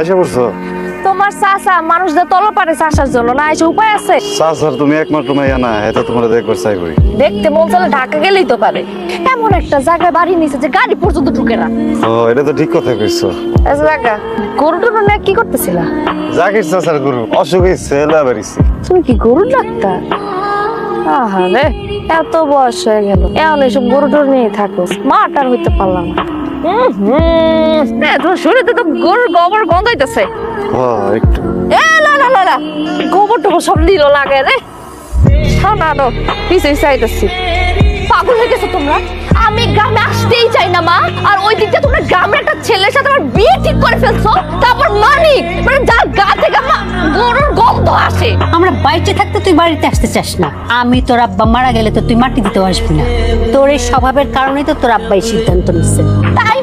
আসে পড়ছো? তোমার চাচা মানুষদের তল পারে চাষার জন্য না? এসে উপায় আছে? স্যার তুমি একমাত্র মাইয়া না এটা তোমার দেখবার চাই করি। দেখতে মন চলে ঢাকা গেলেই তো পারে। এমন একটা জায়গায় বাড়ি নিচে যে গাড়ি পর্যন্ত ঢুকে না। ও এটা তো ঠিক কথা কইছো। আচ্ছা জায়গা গরু টরু কি করতেছিলা? জাকির চাচার গুরু অসুখ হয়েছে এলা বেরিয়েছি তুমি কি গরু ডাক্তার? আহারে এত বয়স হয়ে গেল। এখন এসব গরু টরু নিয়ে থাকো। স্মার্ট আর হইতে পারলাম না। তোমার শরীরে তো গরুর গোবর গন্ধ হইতেছে। এ গোবর টোবর সব লাগে রে। না না পিছে চাইতেছি পাগল হয়ে গেছো তোমরা? আমি গ্রামে আসতেই চাই না মা। আর ওই দিকটা তোমরা গ্রামে একটা ছেলের সাথে আমার বিয়ে ঠিক করে ফেলছো তারপর মানিক মানে? যার গা থেকে গরুর গন্ধ আসে। আমরা বাইরে থাকতে তুই বাড়িতে আসতে চাস না। আমি তোর আব্বা মারা গেলে তো তুই মাটি দিতে আসবি না। তোর এই স্বভাবের কারণেই তো তোর আব্বাই সিদ্ধান্ত নিচ্ছে।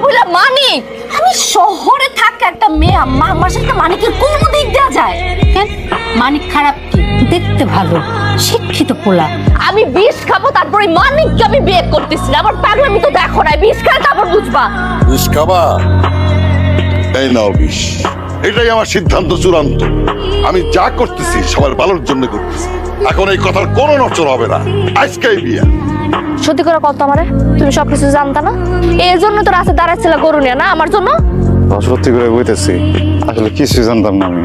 তাই বলে মানিক আমি শহরে থাকা একটা মেয়ে আম্মা আমার সাথে মানিকের কোন দিক দেওয়া যায়? মানিক খারাপ কি? দেখতে ভালো, শিক্ষিত পোলা। আমি বিষ খাব, তারপরে মানিককে আমি বিয়ে করতেছি না। আমার পাগলামি তো দেখো না বিষ খায় তারপর বুঝবা। বিষ খাবা? এই নাও বিষ। এটাই আমার সিদ্ধান্ত, চূড়ান্ত। আমি যা করতেছি, সবার ভালোর জন্য করতেছি। এখন এই কথার কোনো নচর হবে না। আজকেই বিয়া। সত্যি করে কত আমারে তুমি সবকিছু জানতা না? এই জন্য তো রাস্তায় দাঁড়াচ্ছিল গরু নিয়ে না আমার জন্য? সত্যি করে কইতেছি আসলে কিছু জানতাম না আমি।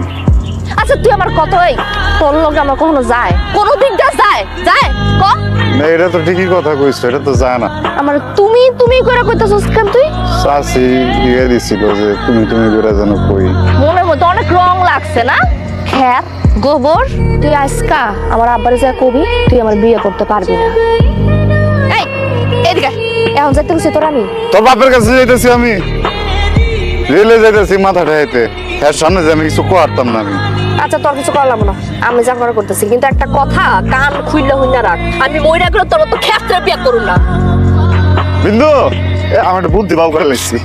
আচ্ছা তুই আমার কত এই? তোর লোক আমার কখনো যায়? কোনো দিক দিয়ে যায়? যায়? ক? না এটা তো ঠিকই কথা কইছো এটা তো যায় না। আমার তুমি তুমি করে কইতেছস কেন তুই? দিয়ে দিছিল যে তুমি তুমি করে যেন কই। মনের মধ্যে অনেক রং লাগছে না? খ্যাত গোবর তুই আজকা আমার আব্বারে যা কবি তুই আমার বিয়ে করতে পারবি না। এই এদিকে এখন যাইতে গেছি তোর আমি। তোর বাপের কাছে যাইতেছি আমি। রেলে যাইতেছি মাথা ঠাইতে হ্যাঁ সামনে যে আমি কিছু করতাম না আমি। আচ্ছা তোর কিছু করলাম না। আমি যা করা করতেছি। কিন্তু একটা কথা কান খুইলা হইনা রাখ। আমি মইরা গেলে তোর তো ক্ষেত্রে বিয়ে করুন না। বিন্দু এ, আমার বুদ্ধি বাউ করে লাগছি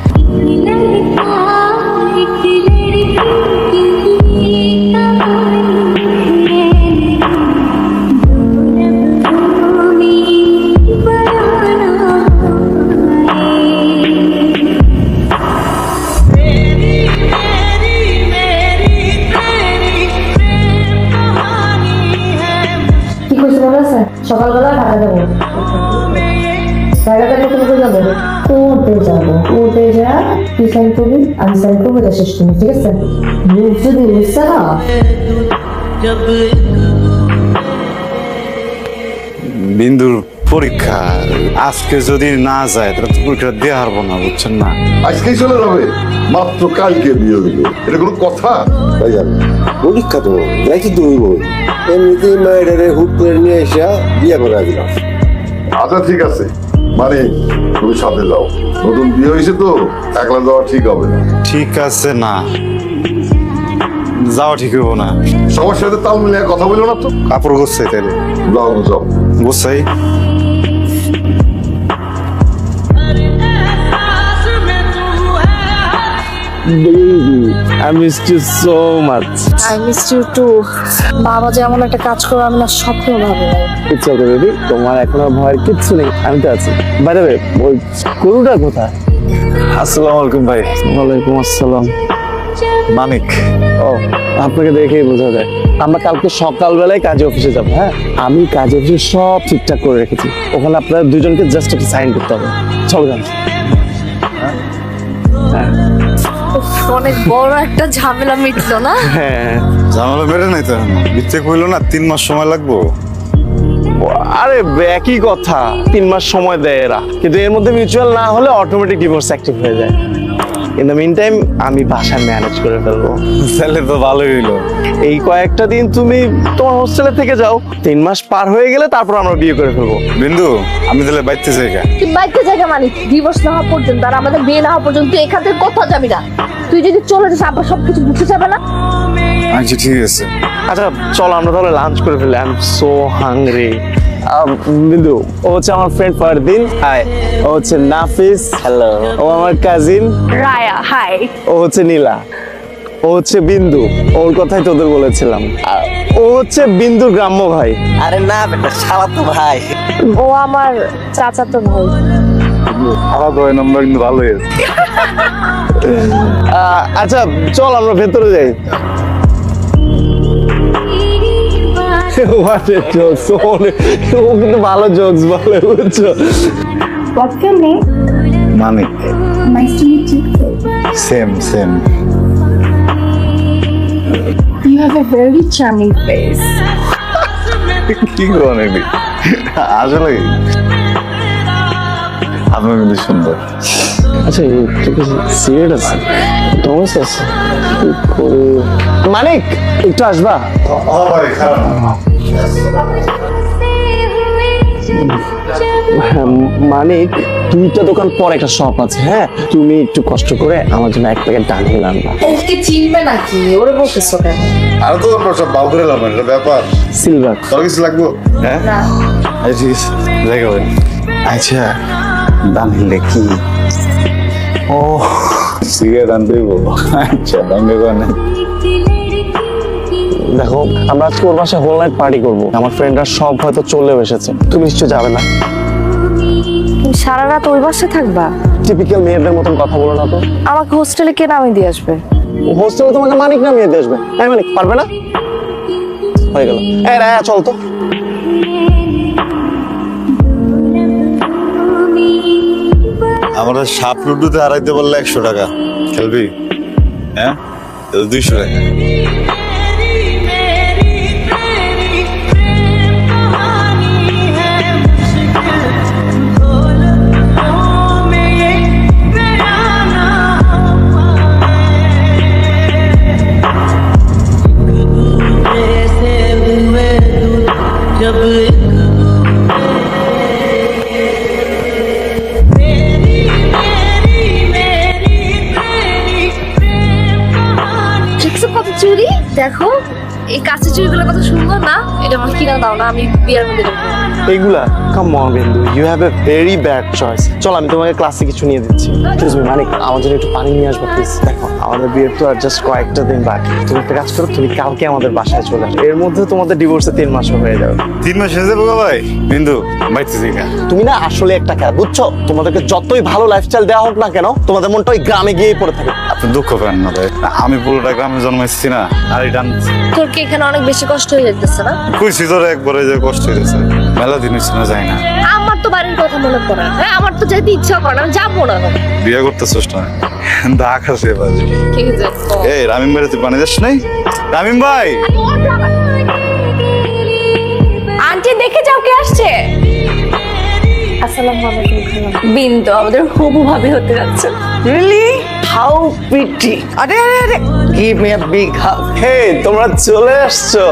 করবি আমি সাইন করব এটা শেষ করবি ঠিক আছে মুখ যদি মিশছে না বিন্দুর পরীক্ষা আজকে যদি না যায় তাহলে তো পরীক্ষা দেওয়া হারবো না বুঝছেন না আজকেই চলে যাবে মাত্র কালকে বিয়ে হইল এটা কোনো কথা তাই জান পরীক্ষা তো দেখি তুমি বই এমনিতে মায়ের হুট করে নিয়ে এসে বিয়ে করে দিলাম আচ্ছা ঠিক আছে মানে তুমি সাথে যাও। নতুন বিয়ে হয়েছে তো একলা যাওয়া ঠিক হবে না। ঠিক আছে না। যাওয়া ঠিক হব না। সবার সাথে তাল মিলিয়ে কথা বলো না তো। কাপড় গোছাই তাহলে যাও যাও। গোছাই। I missed you so much. I miss you too বাবা যে এমন একটা কাজ করবে আমি না স্বপ্নেও ভাবি It's okay, baby. তোমার এখন আর ভয়ের কিচ্ছু নেই। আমি তো আছি। বাইরে ওই গরুটা কোথায়? আসসালামু আলাইকুম ভাই। ওয়ালাইকুম আসসালাম। মানিক। ও আপনাকে দেখেই বোঝা যায়। আমরা কালকে সকালবেলায় কাজে অফিসে যাব হ্যাঁ? আমি কাজে অফিসে সব ঠিকঠাক করে রেখেছি। ওখানে আপনারা দুজনকে জাস্ট একটা সাইন করতে হবে। চলো যান অনেক বড় একটা ঝামেলা মিটলো না? হ্যাঁ। ঝামেলা বেড়ে নাই তো এখন? কইলো না তিন মাস সময় লাগবো? আরে একই কথা। তিন মাস সময় দেয় এরা। কিন্তু এর মধ্যে মিউচুয়াল না হলে অটোমেটিক ডিভোর্স অ্যাক্টিভ হয়ে যায়। ইন দ্য মিন টাইম আমি বাসা ম্যানেজ করে ফেলব। তাহলে তো ভালোই হইল। এই কয়েকটা দিন তুমি তোমার হোস্টেলে থেকে যাও। তিন মাস পার হয়ে গেলে তারপর আমরা বিয়ে করে ফেলব। বিন্দু আমি তাহলে বাইতে যাই গা। তুই বাইতে জায়গা মানে? ডিভোর্স না হওয়া পর্যন্ত আর আমাদের বিয়ে না হওয়া পর্যন্ত তুই এখান থেকে কোথাও যাবি না। তুই যদি চলে যাস আবার সবকিছু বুঝতে যাবে না? আচ্ছা ঠিক আছে। আচ্ছা চলো আমরা তাহলে লাঞ্চ করে ফেলি। আই এম সো হাংরি বিন্দু ও হচ্ছে আমার ফ্রেন্ড ফারদিন হাই ও হচ্ছে নাফিস হ্যালো ও আমার কাজিন রায়া হাই ও হচ্ছে নীলা ও হচ্ছে বিন্দু ওর কথাই তোদের বলেছিলাম। ও হচ্ছে বিন্দুর গ্রাম্য ভাই। আরে না বেটা শালা তো ভাই। ও আমার চাচাতো ভাই। খাওয়া দাওয়া নাম্বার কিন্তু আছে। আহ, আচ্ছা চল আমরা ভেতরে যাই। What a jokes. ও কিন্তু ভালো জোকস বলে বুঝছ What's your name? Manik Nice to meet you. Same same You have a very charming face. কি করেন আসলে আপনি কিন্তু সুন্দর আচ্ছা আছে টমাস আছে মানিক একটু আসবা? হ্যাঁ, মানিক দুইটা দোকান পর একটা শপ আছে হ্যাঁ? তুমি একটু কষ্ট করে আমার জন্য এক প্যাকেট ডাল নিয়ে আনবা। ওকে চিনবে নাকি? ওরে বলতেছো কেন? আর তো আমরা সব বাউ করে লাভ এটা ব্যাপার। সিলভার। তোর কিছু লাগবো? হ্যাঁ? আচ্ছা ঠিক আছে আচ্ছা দাম হিলে কি? ও সিগারেট আনতে আচ্ছা দাম দেবো না। দেখো আমরা আজকে ওর বাসায় হোল নাইট পার্টি করব। আমার ফ্রেন্ডরা সব হয়তো চলে এসেছে। তুমি নিশ্চয় যাবে না। তুমি সারা রাত ওই বাসে থাকবা? টিপিক্যাল মেয়েদের মতন কথা বলো না তো। আমাকে হোস্টেলে কে নামিয়ে দিয়ে আসবে? হোস্টেলে তোমাকে মানিক নামিয়ে দিয়ে আসবে। হ্যাঁ মানিক পারবে না? হয়ে গেল। এই রায়া চল তো। আমরা সাপ লুডুতে হারাইতে বললে একশো টাকা। খেলবি? হ্যাঁ? দুইশো টাকা। আমি বিয়ার মধ্যে। এইগুলা come on Bindu you have a very bad choice চল আমি তোমাকে ক্লাসে কিছু নিয়ে দিচ্ছি। প্লিজ মানিক আমার জন্য একটু পানি নিয়ে আসব প্লিজ দেখো আমাদের বিয়ের তো আর জাস্ট কয়েকটা দিন বাকি। তুমি একটা কাজ করো তুমি কালকে আমাদের বাসায় চলে আসো এর মধ্যে তোমাদের ডিভোর্সে তিন মাস হয়ে যাবে। তিন মাস হয়ে যাব গো ভাই? বিন্দু বাইতে দিকা তুমি না আসলে একটা খেলা বুঝছ? তোমাদেরকে যতই ভালো লাইফস্টাইল দেওয়া হোক না কেন তোমাদের মনটা ওই গ্রামে গিয়েই পড়ে থাকে। আপনি দুঃখ পেন না ভাই। আমি পুরোটা গ্রামে জন্মাইছি না আর এটা তোর কি এখানে অনেক বেশি কষ্ট হয়ে যেতেছে না? কইছি তোর একবারে যে কষ্ট হয়েছে মেলা দিন হচ্ছে না যাই। না। আমার তো বাড়ির কথা মনে পড়ে না। হ্যাঁ আমার তো যেতে ইচ্ছা করে না আমি যাব না। বিয়ে করতে চেষ্টা দা খাসে বাজে এই রামিম ভাই তুই পানি যাস নাই? রামিম ভাই! আন্টি দেখে যাও কে আসছে। আসসালামু আলাইকুম বিন্দু আমাদের হবু ভাবি হতে যাচ্ছে। Really? How pretty. আরে আরে আরে give me a big hug. হে তোমরা চলে আসছো।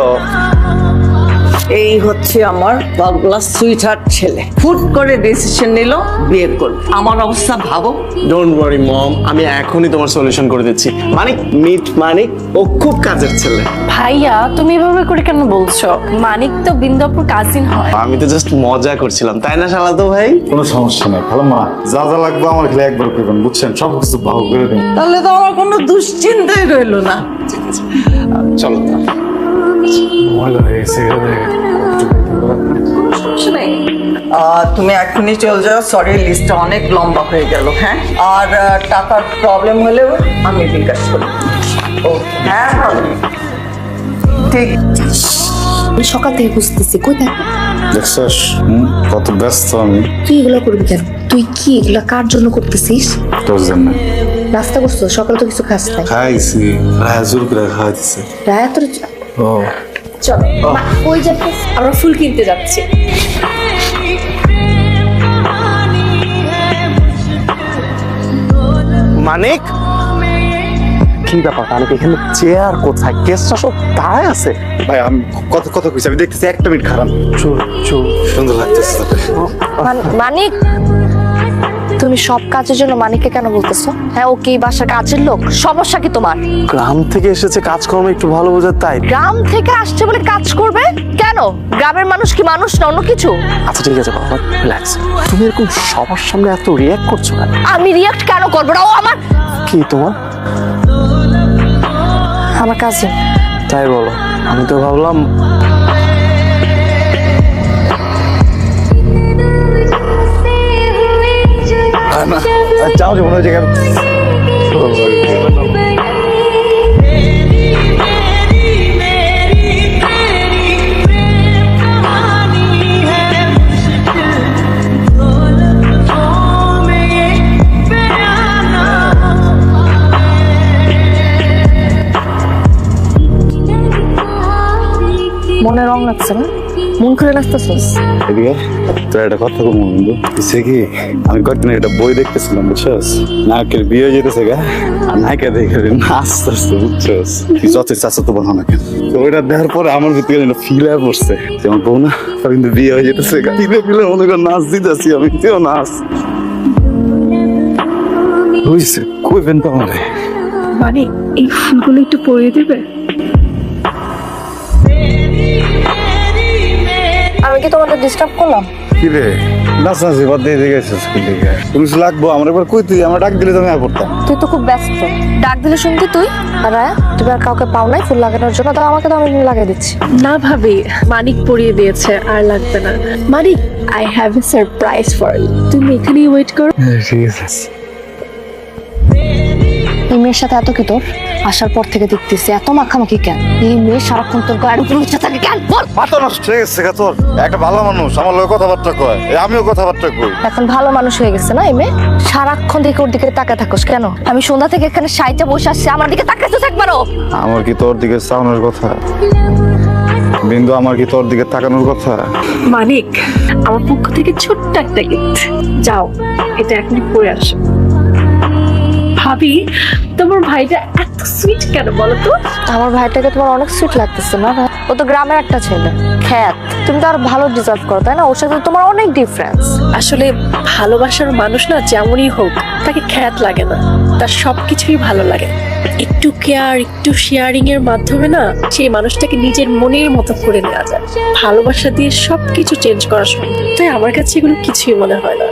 এই হচ্ছে আমার পাগলা সুইটহার্ট ছেলে। ফুট করে ডিসিশন নিল বিয়ে করবে। আমার অবস্থা ভাবো। ডোন্ট ওয়ারি মম আমি এখনই তোমার সলিউশন করে দিচ্ছি। মানিক মিট মানিক ও খুব কাজের ছেলে। ভাইয়া তুমি এভাবে করে কেন বলছো? মানিক তো বিন্দাপুর কাজিন হয়। আমি তো জাস্ট মজা করছিলাম তাই না শালাতো ভাই? কোনো সমস্যা নেই ভালো মা। যা যা লাগবে আমার খেলে একবার করবেন বুঝছেন? সব কিছু ভালো করে দিন তাহলে তো আমার কোনো দুশ্চিন্তাই রইল না। চলো। তুমি এখনই চলে যাও। সরি লিস্টটা অনেক লম্বা হয়ে গেল হ্যাঁ? আর টাকার প্রবলেম হলেও আমি বিকাশ করি। ও হ্যাঁ ঠিক। আমি সকাল থেকে বুঝতেছি কই থাক? দেখছস? কত ব্যস্ত আমি। তুই এগুলো করবি কেন? তুই কি এগুলো কার জন্য করতেছিস? তোর জন্য। নাস্তা করছ? সকালে তো কিছু খাস নাই। খাইছি। রায় জোর করে খাওয়াইতেছে। রায়া তোর ও। চলো মা, ওই যে আমরা ফুল কিনতে যাচ্ছি। মানিক কি ব্যাপার মানিক এখানে চেয়ার কোথায়? গেস্টরা সব দাঁড়ায় আছে? ভাই আমি কত কথা কইছি আমি দেখতেছি একটা মিনিট খারাপ। সুন্দর লাগতেছে। মানিক তুমি সব কাজের জন্য মানিককে কেন বলতেছো? হ্যাঁ ও কি বাসার কাজের লোক? সমস্যা কি তোমার? গ্রাম থেকে এসেছে কাজকর্ম একটু ভালো বোঝার তাই। গ্রাম থেকে আসছে বলে কাজ করবে? কেন? গ্রামের মানুষ কি মানুষ না অন্য কিছু? আচ্ছা ঠিক আছে বাবা রিল্যাক্স তুমি এরকম সবার সামনে এত রিয়াক্ট করছ কেন? আমি রিয়াক্ট কেন করব না? ও আমার কি তোমার? আমার কাজিন তাই বলো আমি তো ভাবলাম না যাও যে মনে মনে রং লাগছে না? মন করে নাচতেছিস এদিকে তোর একটা কথা বলব বন্ধু। হচ্ছে কি আমি কয়েকদিন একটা বই দেখতেছিলাম বুঝছস? নায়কের বিয়ে হয়ে যেতেছে গা। আর নায়িকা দেখে নাচতেছে বুঝছস? কি যত চাচ্ছ তো বলো না কেন? তো ওইটা দেখার পরে আমার ভিতরে একটা ফিল আর পড়ছে যেমন বউ না তার কিন্তু বিয়ে হয়ে যেতেছে গা। ফিলে ফিলে মনে কর নাচ দিতেছি আমি তুইও নাচ। বুঝছে কইবেন তো আমারে? মানে এই ফুলগুলো একটু পরিয়ে দেবে? কি তোমাকে ডিস্টার্ব করলাম? কি রে? নাচ নাচি বাদ দিয়ে দিয়ে গেছিস স্কুল থেকে। তুমি লাগবো আমার একবার কই তুই? আমার ডাক দিলে তো আমি আর করতাম তুই তো খুব ব্যস্ত। ডাক দিলে শুনতি তুই? আর তুমি আর কাউকে পাও নাই ফুল লাগানোর জন্য? তো আমাকে তো আমি লাগিয়ে দিচ্ছি। না ভাবি মানিক পরিয়ে দিয়েছে আর লাগবে না। Manik I have a surprise for you তুমি এখানেই ওয়েট করো। ঠিক আছে। এই সাথে এত কি তোর? আসার পর থেকে দেখতেছি এত মাখামাখি কেন? এই মেয়ে সারাক্ষণ তোর গায়ের উপর উঠে থাকে কেন? বল। মাথা নষ্ট হয়ে গেছে গা তোর। একটা ভালো মানুষ আমার লোক কথাবার্তা কয়। এ আমিও কথাবার্তা কই। এখন ভালো মানুষ হয়ে গেছে না এই মেয়ে? সারাক্ষণ দিকে ওর দিকে তাকায় থাকোস কেন? আমি সন্ধ্যা থেকে এখানে সাইটে বসে আসছি আমার দিকে তাকাইছিস একবারও আমার কি তোর দিকে চাওয়ানোর কথা? বিন্দু আমার কি তোর দিকে তাকানোর কথা? মানিক আমার পক্ষ থেকে ছোট্ট একটা গিফট। যাও এটা এখনই পরে আসো। ভাবি তোমার ভাইটা এত সুইট কেন বলো তো? আমার ভাইটাকে তোমার অনেক সুইট লাগতেছে না ও তো গ্রামের একটা ছেলে। খ্যাত। তুমি তো আর ভালো ডিজার্ভ করো তাই না? ওর সাথে তোমার অনেক ডিফারেন্স আসলে ভালোবাসার মানুষ না যেমনই হোক তাকে খ্যাত লাগে না। তার সবকিছুই ভালো লাগে। একটু কেয়ার একটু শেয়ারিং এর মাধ্যমে না সেই মানুষটাকে নিজের মনের মতো করে নেওয়া যায়। ভালোবাসা দিয়ে সবকিছু চেঞ্জ করা সম্ভব তাই আমার কাছে এগুলো কিছুই মনে হয় না।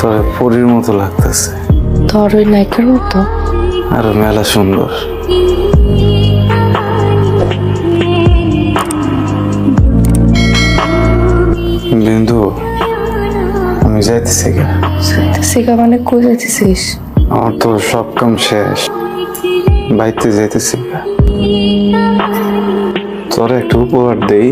তোর পরীর মতো লাগতেছে। তোর ওই নায়িকার মতো। আর মেলা সুন্দর। বিন্দু আমি যাইতেছি গা। সিগা মানে কই যাইতেছিস? আমার তো সব কাম শেষ। বাইতে যাইতেছি গা। তোর একটু উপহার দেই।